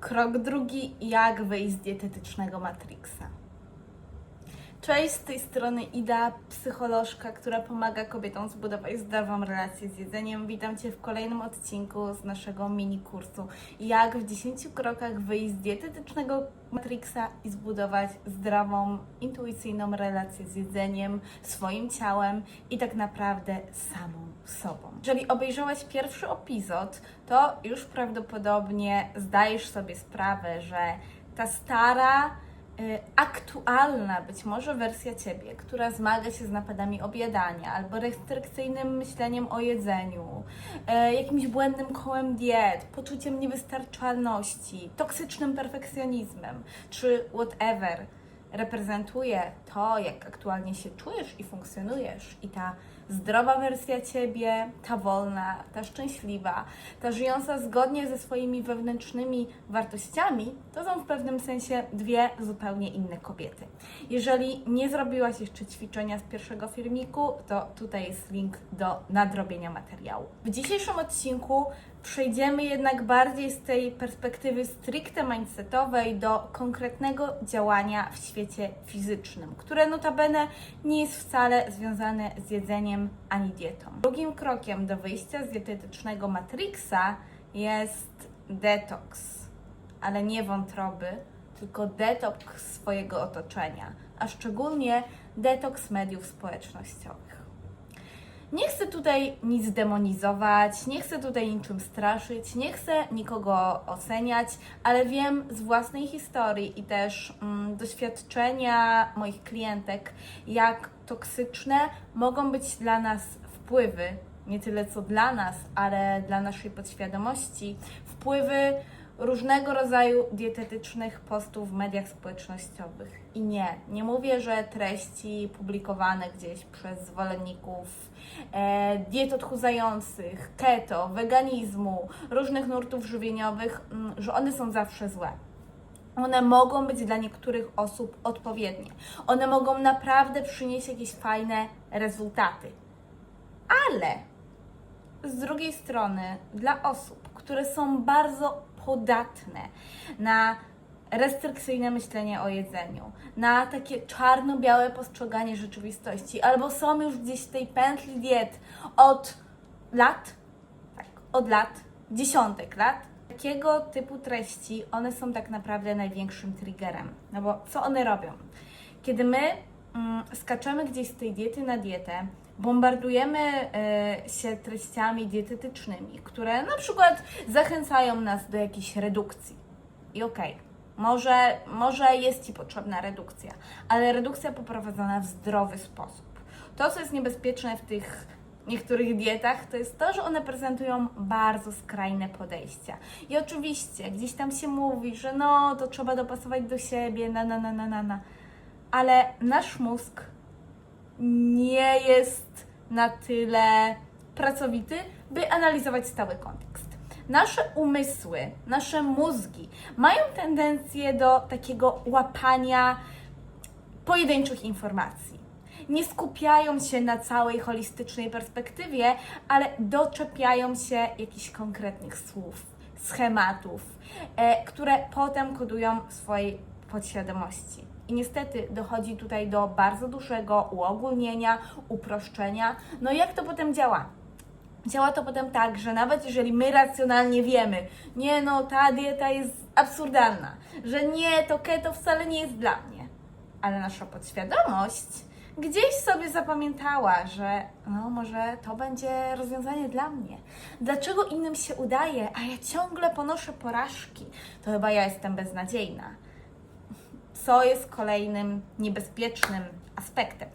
Krok drugi, jak wyjść z dietetycznego Matrixa. Cześć, z tej strony Ida, psycholożka, która pomaga kobietom zbudować zdrową relację z jedzeniem. Witam Cię w kolejnym odcinku z naszego mini kursu Jak w 10 krokach wyjść z dietetycznego Matrixa i zbudować zdrową, intuicyjną relację z jedzeniem, swoim ciałem i tak naprawdę samą sobą. Jeżeli obejrzałaś pierwszy epizod, to już prawdopodobnie zdajesz sobie sprawę, że ta stara, y, aktualna być może wersja Ciebie, która zmaga się z napadami objadania albo restrykcyjnym myśleniem o jedzeniu, e, jakimś błędnym kołem diet, poczuciem niewystarczalności, toksycznym perfekcjonizmem, czy whatever, reprezentuje to, jak aktualnie się czujesz i funkcjonujesz i ta zdrowa wersja Ciebie, ta wolna, ta szczęśliwa, ta żyjąca zgodnie ze swoimi wewnętrznymi wartościami, to są w pewnym sensie dwie zupełnie inne kobiety. Jeżeli nie zrobiłaś jeszcze ćwiczenia z pierwszego filmiku, to tutaj jest link do nadrobienia materiału. W dzisiejszym odcinku przejdziemy jednak bardziej z tej perspektywy stricte mindsetowej do konkretnego działania w świecie fizycznym, które notabene nie jest wcale związane z jedzeniem ani dietą. Drugim krokiem do wyjścia z dietetycznego matrixa jest detoks, ale nie wątroby, tylko detoks swojego otoczenia, a szczególnie detoks mediów społecznościowych. Nie chcę tutaj nic demonizować, nie chcę tutaj niczym straszyć, nie chcę nikogo oceniać, ale wiem z własnej historii i też mm, doświadczenia moich klientek, jak toksyczne mogą być dla nas wpływy, nie tyle co dla nas, ale dla naszej podświadomości, wpływy różnego rodzaju dietetycznych postów w mediach społecznościowych. I nie, nie mówię, że treści publikowane gdzieś przez zwolenników e, diet odchudzających, keto, weganizmu, różnych nurtów żywieniowych, mm, że one są zawsze złe. One mogą być dla niektórych osób odpowiednie. One mogą naprawdę przynieść jakieś fajne rezultaty. Ale z drugiej strony, dla osób, które są bardzo podatne na restrykcyjne myślenie o jedzeniu, na takie czarno-białe postrzeganie rzeczywistości, albo są już gdzieś w tej pętli diet od lat, tak, od lat, dziesiątek lat, takiego typu treści, one są tak naprawdę największym triggerem. No bo co one robią? Kiedy my mm, skaczemy gdzieś z tej diety na dietę, bombardujemy e, się treściami dietetycznymi, które na przykład zachęcają nas do jakiejś redukcji. I okej, może, może jest Ci potrzebna redukcja, ale redukcja poprowadzona w zdrowy sposób. To, co jest niebezpieczne w tych niektórych dietach, to jest to, że one prezentują bardzo skrajne podejścia. I oczywiście gdzieś tam się mówi, że no, to trzeba dopasować do siebie, na, na, na, na, na, na. Ale nasz mózg nie jest na tyle pracowity, by analizować stały kontekst. Nasze umysły, nasze mózgi mają tendencję do takiego łapania pojedynczych informacji. Nie skupiają się na całej holistycznej perspektywie, ale doczepiają się jakichś konkretnych słów, schematów, e, które potem kodują w swojej podświadomości. I niestety dochodzi tutaj do bardzo dużego uogólnienia, uproszczenia. No jak to potem działa? Działa to potem tak, że nawet jeżeli my racjonalnie wiemy, nie no, ta dieta jest absurdalna, że nie, to keto wcale nie jest dla mnie, ale nasza podświadomość gdzieś sobie zapamiętała, że no może to będzie rozwiązanie dla mnie. Dlaczego innym się udaje, a ja ciągle ponoszę porażki? To chyba ja jestem beznadziejna co jest kolejnym niebezpiecznym aspektem.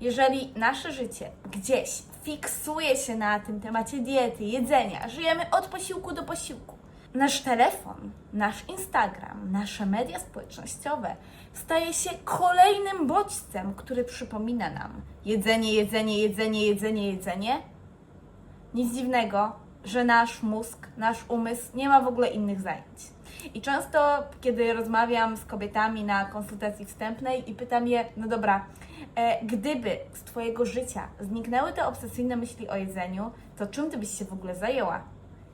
Jeżeli nasze życie gdzieś fiksuje się na tym temacie diety, jedzenia, żyjemy od posiłku do posiłku, nasz telefon, nasz Instagram, nasze media społecznościowe staje się kolejnym bodźcem, który przypomina nam jedzenie, jedzenie, jedzenie, jedzenie, jedzenie. Nic dziwnego, że nasz mózg, nasz umysł nie ma w ogóle innych zajęć. I często, kiedy rozmawiam z kobietami na konsultacji wstępnej i pytam je, no dobra, e, gdyby z Twojego życia zniknęły te obsesyjne myśli o jedzeniu, to czym Ty byś się w ogóle zajęła?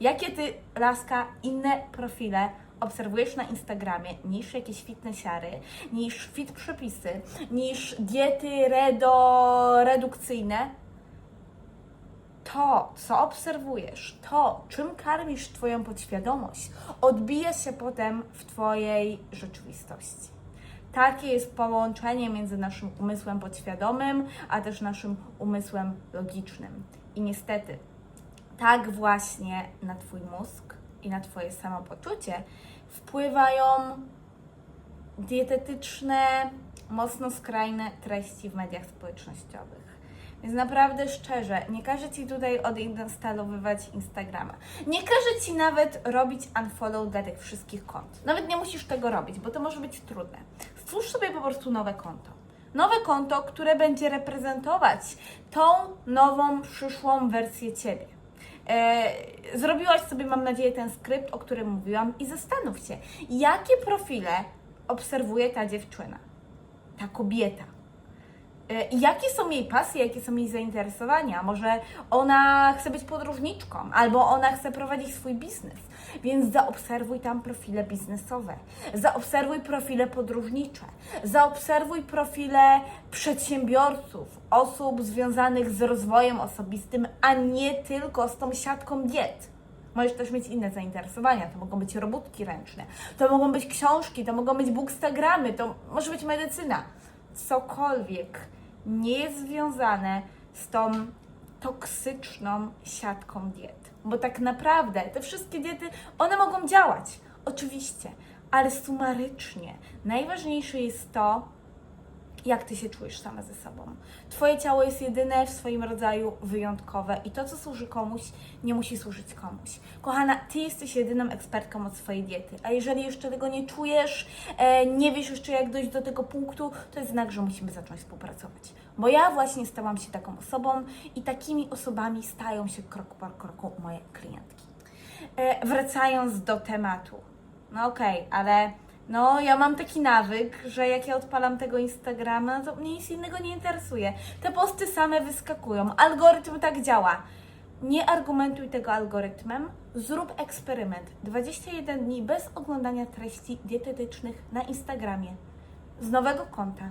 Jakie ty, laska, inne profile obserwujesz na Instagramie niż jakieś fitnessiary, niż fit przepisy, niż diety redo redukcyjne? To, co obserwujesz, to, czym karmisz Twoją podświadomość, odbija się potem w Twojej rzeczywistości. Takie jest połączenie między naszym umysłem podświadomym, a też naszym umysłem logicznym. I niestety, tak właśnie na Twój mózg i na Twoje samopoczucie wpływają dietetyczne, mocno skrajne treści w mediach społecznościowych. Więc naprawdę szczerze, nie każę Ci tutaj odinstalowywać Instagrama. Nie każę Ci nawet robić unfollow dla tych wszystkich kont. Nawet nie musisz tego robić, bo to może być trudne. Stwórz sobie po prostu nowe konto. Nowe konto, które będzie reprezentować tą nową, przyszłą wersję Ciebie. E, zrobiłaś sobie, mam nadzieję, ten skrypt, o którym mówiłam i zastanów się, jakie profile obserwuje ta dziewczyna, ta kobieta. E, i Jakie są jej pasje, jakie są jej zainteresowania? Może ona chce być podróżniczką, albo ona chce prowadzić swój biznes. Więc zaobserwuj tam profile biznesowe, zaobserwuj profile podróżnicze, zaobserwuj profile przedsiębiorców, osób związanych z rozwojem osobistym, a nie tylko z tą siatką diet. Możesz też mieć inne zainteresowania. To mogą być robótki ręczne, to mogą być książki, to mogą być bookstagramy, to może być medycyna. Cokolwiek nie jest związane z tą toksyczną siatką diet. Bo tak naprawdę te wszystkie diety, one mogą działać, oczywiście, ale sumarycznie najważniejsze jest to, jak ty się czujesz sama ze sobą. Twoje ciało jest jedyne w swoim rodzaju wyjątkowe i to, co służy komuś, nie musi służyć komuś. Kochana, ty jesteś jedyną ekspertką od swojej diety, a jeżeli jeszcze tego nie czujesz, e, nie wiesz jeszcze, jak dojść do tego punktu, to jest znak, że musimy zacząć współpracować. Bo ja właśnie stałam się taką osobą i takimi osobami stają się krok po kroku moje klientki. E, wracając do tematu. No okej, ale no ja mam taki nawyk, że jak ja odpalam tego Instagrama, to mnie nic innego nie interesuje. Te posty same wyskakują. Algorytm tak działa. Nie argumentuj tego algorytmem, zrób eksperyment. 21 dni bez oglądania treści dietetycznych na Instagramie z nowego konta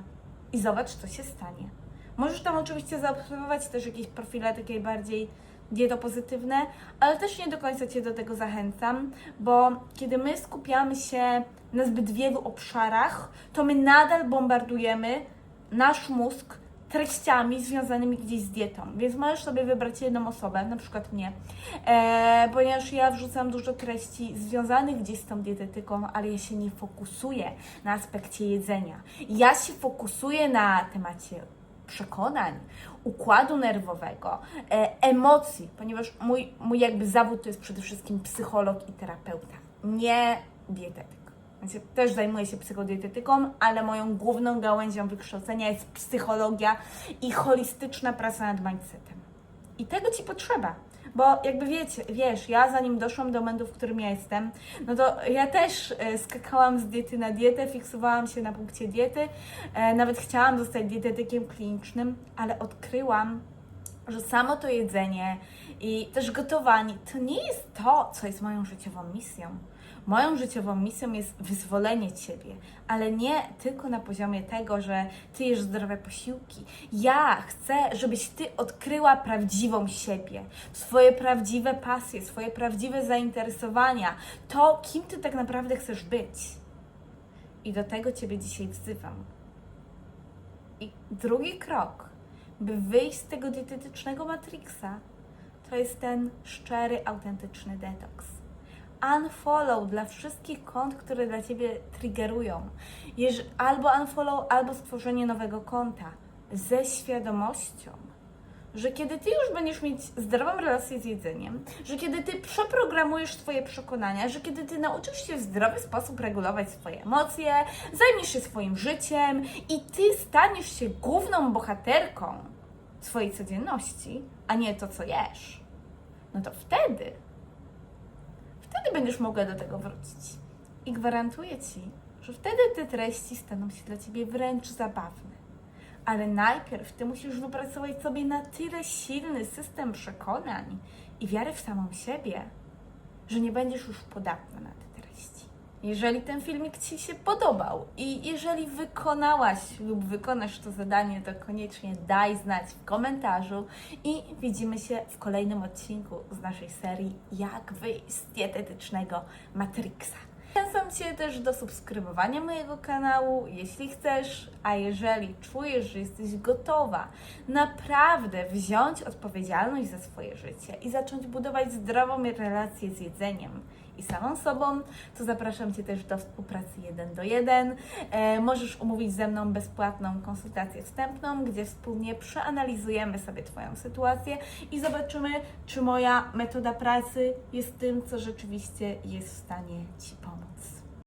i zobacz, co się stanie. Możesz tam oczywiście zaobserwować też jakieś profile takie bardziej dietopozytywne, ale też nie do końca Cię do tego zachęcam, bo kiedy my skupiamy się na zbyt wielu obszarach, to my nadal bombardujemy nasz mózg treściami związanymi gdzieś z dietą. Więc możesz sobie wybrać jedną osobę, na przykład mnie, e, ponieważ ja wrzucam dużo treści związanych gdzieś z tą dietetyką, ale ja się nie fokusuję na aspekcie jedzenia. Ja się fokusuję na temacie przekonań, układu nerwowego, e, emocji, ponieważ mój, mój jakby zawód to jest przede wszystkim psycholog i terapeuta, nie dietetyk. Też zajmuję się psychodietetyką, ale moją główną gałęzią wykształcenia jest psychologia i holistyczna praca nad mindsetem. I tego Ci potrzeba. Bo jakby wiecie, wiesz, ja zanim doszłam do momentu, w którym ja jestem, no to ja też e, skakałam z diety na dietę, fiksowałam się na punkcie diety, e, nawet chciałam zostać dietetykiem klinicznym, ale odkryłam, że samo to jedzenie i też gotowanie to nie jest to, co jest moją życiową misją. Moją życiową misją jest wyzwolenie Ciebie, ale nie tylko na poziomie tego, że Ty jesz zdrowe posiłki. Ja chcę, żebyś Ty odkryła prawdziwą siebie, swoje prawdziwe pasje, swoje prawdziwe zainteresowania, to, kim Ty tak naprawdę chcesz być. I do tego Ciebie dzisiaj wzywam. I drugi krok, by wyjść z tego dietetycznego matrixa, to jest ten szczery, autentyczny detoks. Unfollow dla wszystkich kont, które dla Ciebie triggerują. Albo unfollow, albo stworzenie nowego konta ze świadomością, że kiedy Ty już będziesz mieć zdrową relację z jedzeniem, że kiedy Ty przeprogramujesz swoje przekonania, że kiedy Ty nauczysz się w zdrowy sposób regulować swoje emocje, zajmiesz się swoim życiem i Ty staniesz się główną bohaterką swojej codzienności, a nie to, co jesz, no to wtedy, wtedy będziesz mogła do tego wrócić. I gwarantuję Ci, że wtedy te treści staną się dla Ciebie wręcz zabawne. Ale najpierw Ty musisz wypracować sobie na tyle silny system przekonań i wiary w samą siebie, że nie będziesz już podatna na treści. Jeżeli ten filmik Ci się podobał i jeżeli wykonałaś lub wykonasz to zadanie, to koniecznie daj znać w komentarzu i widzimy się w kolejnym odcinku z naszej serii Jak wyjść z dietetycznego Matrixa. Zachęcam Cię też do subskrybowania mojego kanału, jeśli chcesz, a jeżeli czujesz, że jesteś gotowa naprawdę wziąć odpowiedzialność za swoje życie i zacząć budować zdrową relację z jedzeniem i samą sobą, to zapraszam Cię też do współpracy 1 do 1. E, możesz umówić ze mną bezpłatną konsultację wstępną, gdzie wspólnie przeanalizujemy sobie Twoją sytuację i zobaczymy, czy moja metoda pracy jest tym, co rzeczywiście jest w stanie Ci pomóc.